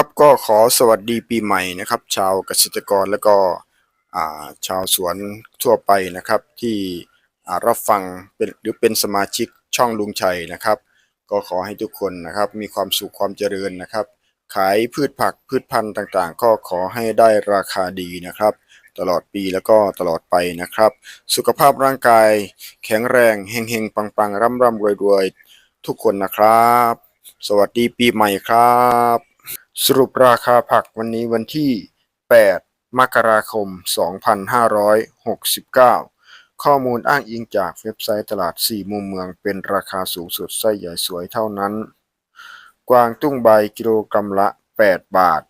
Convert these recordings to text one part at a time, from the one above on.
ครับก็ขอสวัสดีปีใหม่นะครับ ชาวเกษตรกรและก็ชาวสวนทั่วไปนะครับ ที่รับฟังเป็นหรือเป็นสมาชิกช่องลุงชัยนะครับ ก็ขอให้ทุกคนนะครับมีความสุขความเจริญนะครับ ขายพืชผักพืชพันธุ์ต่างๆ ก็ขอให้ได้ราคาดีนะครับ ตลอดปีแล้วก็ตลอดไปนะครับ สุขภาพร่างกาย แข็งแรงเฮงๆปังๆร่ำร่ำรวยรวยๆทุกคนนะครับ สวัสดีปีใหม่ครับ สรุปราคาผักวันนี้วันที่ 8 มกราคม 2569 ข้อมูลอ้างอิงจากเว็บไซต์ตลาด 4 มุมเมืองเป็นราคาสูงสุดไส้ใหญ่สวยเท่านั้น กวางตุ้งใบกิโลกรัมละ 8 บาท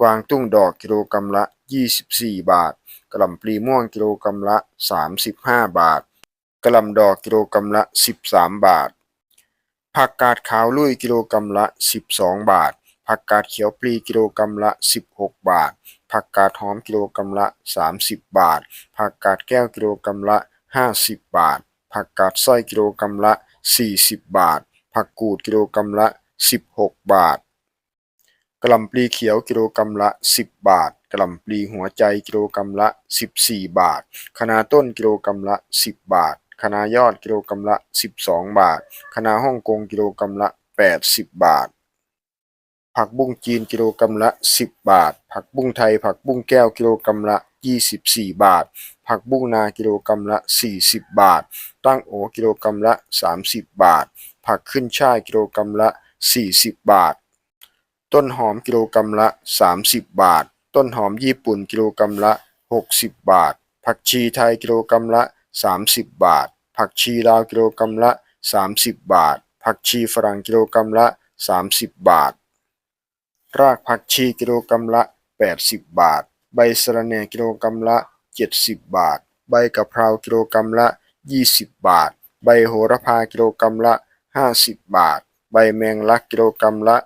กวางตุ้งดอกกิโลกรัมละ 24 บาทกระหล่ำปลีม่วงกิโลกรัมละ 35 บาทกระหล่ำดอกกิโลกรัมละ 13 บาท ผักกาดขาวลุยกิโลกรัมละ 12 บาท ผักกาดเขียวปลีกิโลกรัมละ 16 บาท ผักกาดหอมกิโลกรัมละ 30 บาท ผักกาดแก้วกิโลกรัมละ 50 บาท ผักกาดส้อยกิโลกรัมละ 40 บาท ผักกูดกิโลกรัมละ 16 บาทกระล่ำปลีเขียวกิโลกรัมละ 10 บาทกระล่ำปลีหัวใจกิโลกรัมละ 14 บาทคะน้าต้นกิโลกรัมละ 10 บาทคะน้ายอดกิโลกรัมละ 12 บาทคะน้าฮ่องกงกิโลกรัมละ 80 บาท ผักบุ้งจีนกิโลกรัมละ 10 บาท ผักบุ้งไทย ผักบุ้งแก้วกิโลกรัมละ 24 บาท ผักบุ้งนากิโลกรัมละ 40 บาท ตั้งโอกิโลกรัมละ 30 บาท ผักขึ้นช่ายกิโลกรัมละ 40 บาท ต้นหอมกิโลกรัมละ 30 บาท ต้นหอมญี่ปุ่นกิโลกรัมละ 60 บาท ผักชีไทยกิโลกรัมละ 30 บาท ผักชีลาวกิโลกรัมละ 30 บาท ผักชีฝรั่งกิโลกรัมละ 30 บาท รากผักชีกิโลกรัมละ 80 บาท ใบสะระแหน่กิโลกรัมละ 70 บาท ใบกะเพรากิโลกรัมละ 20 บาท ใบโหระพากิโลกรัมละ 50 บาท ใบแมงลักกิโลกรัมละ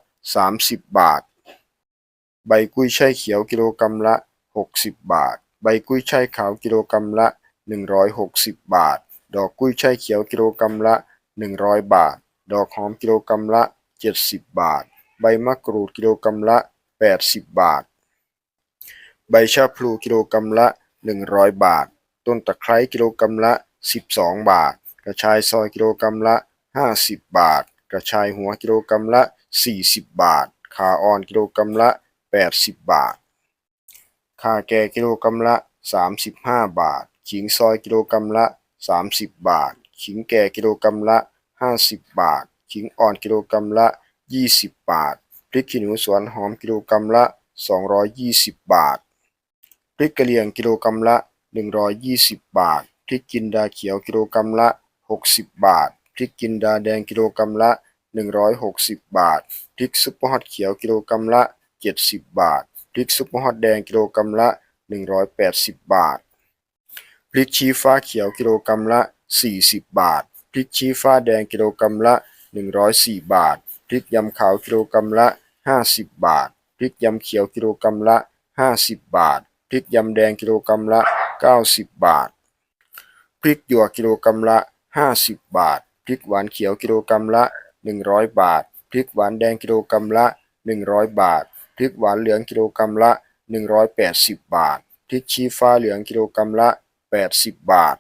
30 บาท ใบกุ้ยช่ายเขียวกิโลกรัมละ 60 บาท ใบกุ้ยช่ายขาวกิโลกรัมละ 160 บาท ดอกกุ้ยช่ายเขียวกิโลกรัมละ 100 บาท ดอกหอมกิโลกรัมละ 70 บาท ใบมะกรูดกิโลกรัมละ 80 บาท ใบชะพลูกิโลกรัมละ 100 บาท ต้นตะไคร้กิโลกรัมละ 12 บาท กระชายซอยกิโลกรัมละ 50 บาท กระชายหัวกิโลกรัมละ 40 บาท ขาอ่อนกิโลกรัมละ 80 บาท ขาแก่กิโลกรัมละ 35 บาท ขิงซอยกิโลกรัมละ 30 บาท ขิงแก่กิโลกรัมละ 50 บาท ขิงอ่อนกิโลกรัมละ 20 บาท พริกขี้หนูสวนหอมกิโลกรัมละ 220 บาท พริกกะเหรี่ยงกิโลกรัมละ 120 บาท พริกจินดาเขียวกิโลกรัมละ 60 บาท พริกจินดาแดงกิโลกรัมละ 160 บาท พริกซุปเปอร์ฮอตเขียวกิโลกรัมละ 70 บาท พริกซุปเปอร์ฮอตแดงกิโลกรัมละ 180 บาท พริกชี้ฟ้าเขียวกิโลกรัมละ 40 บาท พริกชี้ฟ้าแดงกิโลกรัมละ 104 บาท พริกยำขาวกิโลกรัมละ 50 บาท พริกยำเขียวกิโลกรัมละ 50 บาท พริกยำแดงกิโลกรัมละ 90 บาท พริกหยวกกิโลกรัมละ 50 บาท พริกหวานเขียวกิโลกรัมละ 100 บาท พริกหวานแดงกิโลกรัมละ 100 บาท พริกหวานเหลืองกิโลกรัมละ 180 บาท พริกชี้ฟ้าเหลืองกิโลกรัมละ 80 บาท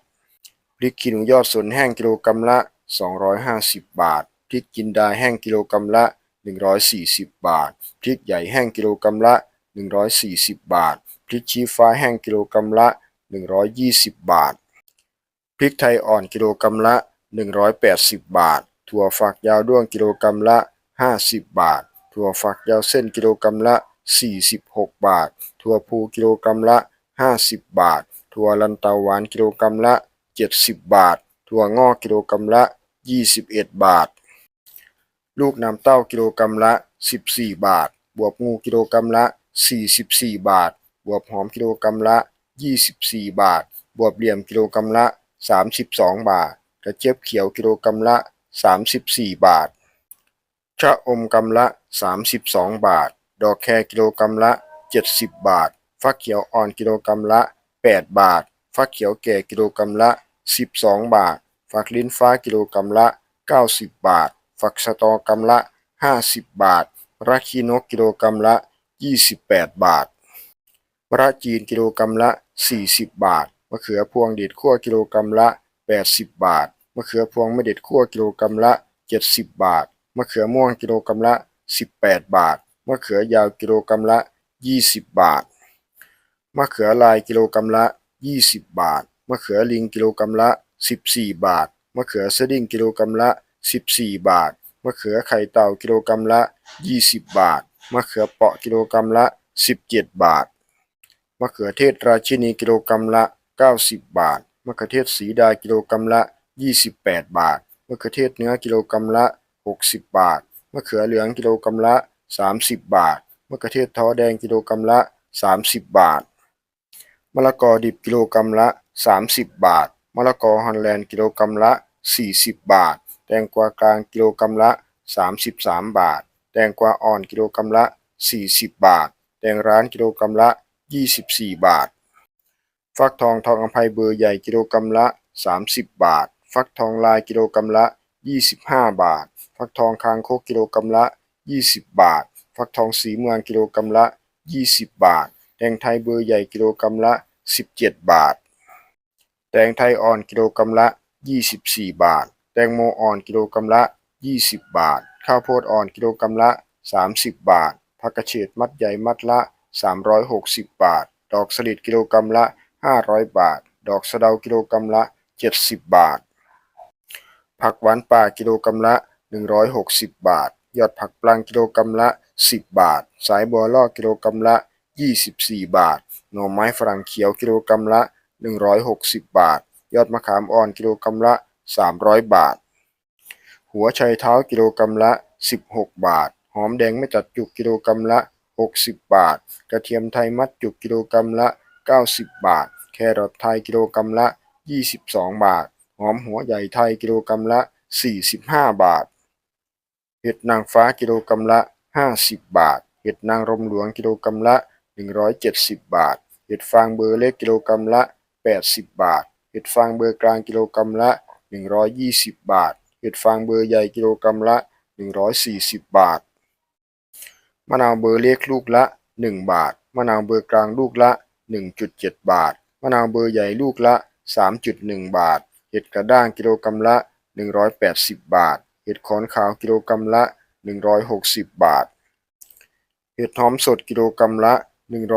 พริกขี้หนูยอดสนแห้งกิโลกรัมละ 250 บาท พริกจินดาแห้งกิโลกรัมละ 140 บาท พริกใหญ่แห้งกิโลกรัมละ 140 บาท พริกชี้ฟ้าแห้งกิโลกรัมละ 120 บาท พริกไทยอ่อนกิโลกรัมละ 180 บาท ถั่วฝักยาวด้วงกิโลกรัมละ 50 บาท ถั่วฝักยาวเส้นกิโลกรัมละ 46 บาท ถั่วพูกิโลกรัมละ 50 บาท ถั่วลันเตาหวานกิโลกรัมละ 70 บาท ถั่วงอกกิโลกรัมละ 21 บาท ลูกน้ำเต้ากิโลกรัมละ 14 บาท บวบงูกิโลกรัมละ 44 บาท บวบหอมกิโลกรัมละ 24 บาท บวบเหลี่ยมกิโลกรัมละ 32 บาท กระเจี๊ยบเขียวกิโลกรัมละ 34 บาท ชะอมกำละ 32 บาท ดอกแครกิโลกรัมละ 70 บาท ฟักเขียวอ่อนกิโลกรัมละ 8 บาท ฟักเขียวแก่กิโลกรัมละ 12 บาทฝักลิ้นฟ้ากิโลกรัมละ 90 บาท ฝักสตอกรัมละ 50 บาทรักขีนกกิโลกรัมละ 28 บาทมระจีนกิโลกรัมละ 40 บาท มะเขือพวงเด็ดขั่วกิโลกรัมละ 80 บาท มะเขือพวงไม่เด็ดขั่วกิโลกรัมละ 70 บาท มะเขือม่วงกิโลกรัมละ 18 บาท มะเขือยาวกิโลกรัมละ 20 บาท มะเขือลายกิโลกรัมละ 20 บาท มะเขือลิงกิโลกรัมละ 14 บาท มะเขือสดิ้งกิโลกรัมละ 14 บาท มะเขือไข่เต่ากิโลกรัมละ 20 บาท มะเขือเปาะกิโลกรัมละ 17 บาท มะเขือเทศราชินีกิโลกรัมละ 90 บาท มะเขือเทศสีดากิโลกรัมละ 28 บาท มะเขือเทศเนื้อกิโลกรัมละ 60 บาท มะเขือเหลืองกิโลกรัมละ 30 บาท มะเขือเทศท้อแดงกิโลกรัมละ 30 บาท มะละกอดิบกิโลกรัมละ 30 บาท มะละกอฮอลแลนด์กิโลกรัมละ 40 บาท แตงกวากลางกิโลกรัมละ 33 บาท แตงกวาอ่อนกิโลกรัมละ 40 บาท แตงร้านกิโลกรัมละ 24 บาท ฟักทองทองอภัยเบอร์ใหญ่กิโลกรัมละ 30 บาท ฟักทองลายกิโลกรัมละ 25 บาท ฟักทองคางคกกิโลกรัมละ 20 บาท ฟักทองสีเมืองกิโลกรัมละ 20 บาท แตงไทยเบอร์ใหญ่กิโลกรัมละ 17 บาท แตงไทยอ่อนกิโลกรัมละ 24 บาท แตงโมอ่อนกิโลกรัมละ 20 บาท ข้าวโพดอ่อนกิโลกรัมละ 30 บาท ผักกระเฉดมัดใหญ่มัดละ 360 บาท ดอกสลิดกิโลกรัมละ 500 บาท ดอกสะเดากิโลกรัมละ 70 บาท ผักหวานป่ากิโลกรัมละ 160 บาท ยอดผักปลังกิโลกรัมละ 10 บาท สายบัวล่อกิโลกรัมละ 24 บาท หน่อไม้ฝรั่งเขียวกิโลกรัมละ 160 บาท ยอดมะขามอ่อนกิโลกรัมละ 300 บาท หัวไชเท้ากิโลกรัมละ 16 บาท หอมแดงไม่จัดจุกกิโลกรัมละ 60 บาท กระเทียมไทยมัดจุกกิโลกรัมละ 90 บาท แครอทไทยกิโลกรัมละ 22 บาท หอมหัวใหญ่ไทยกิโลกรัมละ 45 บาท เห็ดนางฟ้ากิโลกรัมละ 50 บาท เห็ดนางรมหลวงกิโลกรัมละ 170 บาท เห็ดฟางเบอร์เล็กกิโลกรัมละ 80 บาท เห็ดฟางเบอร์กลางกิโลกรัมละ 120 บาท เห็ดฟางเบอร์ใหญ่กิโลกรัมละ 140 บาท มะนาวเบอร์เล็กลูกละ 1 บาท มะนาวเบอร์กลางลูกละ 1.7 บาท มะนาวเบอร์ใหญ่ลูกละ 3.1 บาท เห็ดกระด้างกิโลกรัมละ 180 บาท เห็ดขอนขาวกิโลกรัมละ 160 บาท เห็ดหอมสดกิโลกรัมละ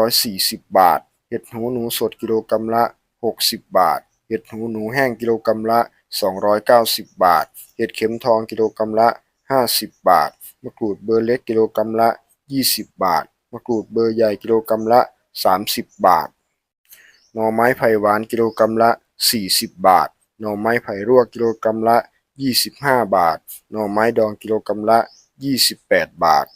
140 บาท เห็ดหูหนูสดกิโลกรัมละ 60 บาท เห็ดหูหนูแห้งกิโลกรัมละ 290 บาท เห็ดเข็มทองกิโลกรัมละ 50 บาท มะกรูดเบอร์เล็กกิโลกรัมละ 20 บาท มะกรูดเบอร์ใหญ่กิโลกรัมละ 30 บาท หน่อไม้ไผ่หวานกิโลกรัมละ 40 บาท หน่อไม้ไผ่ลวกิโลกรัมละ 25 บาท หน่อไม้ดองกิโลกรัมละ 28 บาท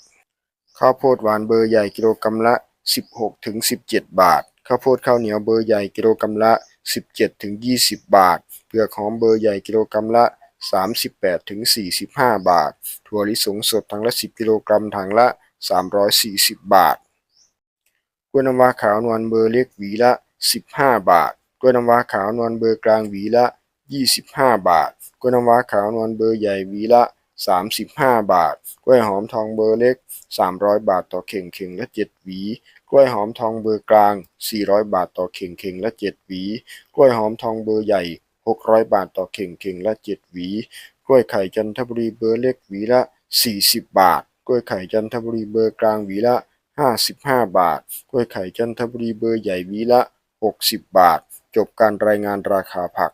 ข้าวโพดหวานเบอร์ใหญ่กิโลกรัมละ 16ถึง17 บาท ข้าวโพดข้าวเหนียวเบอร์ใหญ่กิโลกรัมละ 17ถึง20 บาทเผือกหอมเบอร์ใหญ่กิโลกรัมละ 38ถึง45 บาท ถั่วลิสงสดถังละ 10 กิโลกรัมถังละ 340 บาทกล้วยน้ำว้าขาวนวลเบอร์เล็กหวีละ 15 บาทกล้วยน้ำว้าขาวนวลเบอร์กลางหวีละ 25 บาทกล้วยน้ำว้าขาวนวลเบอร์ใหญ่หวีละ 35 บาทกล้วยหอมทองเบอร์เล็ก 300 บาทต่อเข่งเข่งละ 7 หวี ล้วยหอมทองเบอร์กลาง 400 บาทต่อเข่งเข่งละ 7 หวี กล้วยหอมทองเบอร์ใหญ่ 600 บาทต่อเข่งเข่งละ 7 หวี กล้วยไข่จันทบุรีเบอร์เล็กหวีละ 40 บาท กล้วยไข่จันทบุรีเบอร์กลางหวีละ 55 บาท กล้วยไข่จันทบุรีเบอร์ใหญ่หวีละ 60 บาท จบการรายงานราคาผัก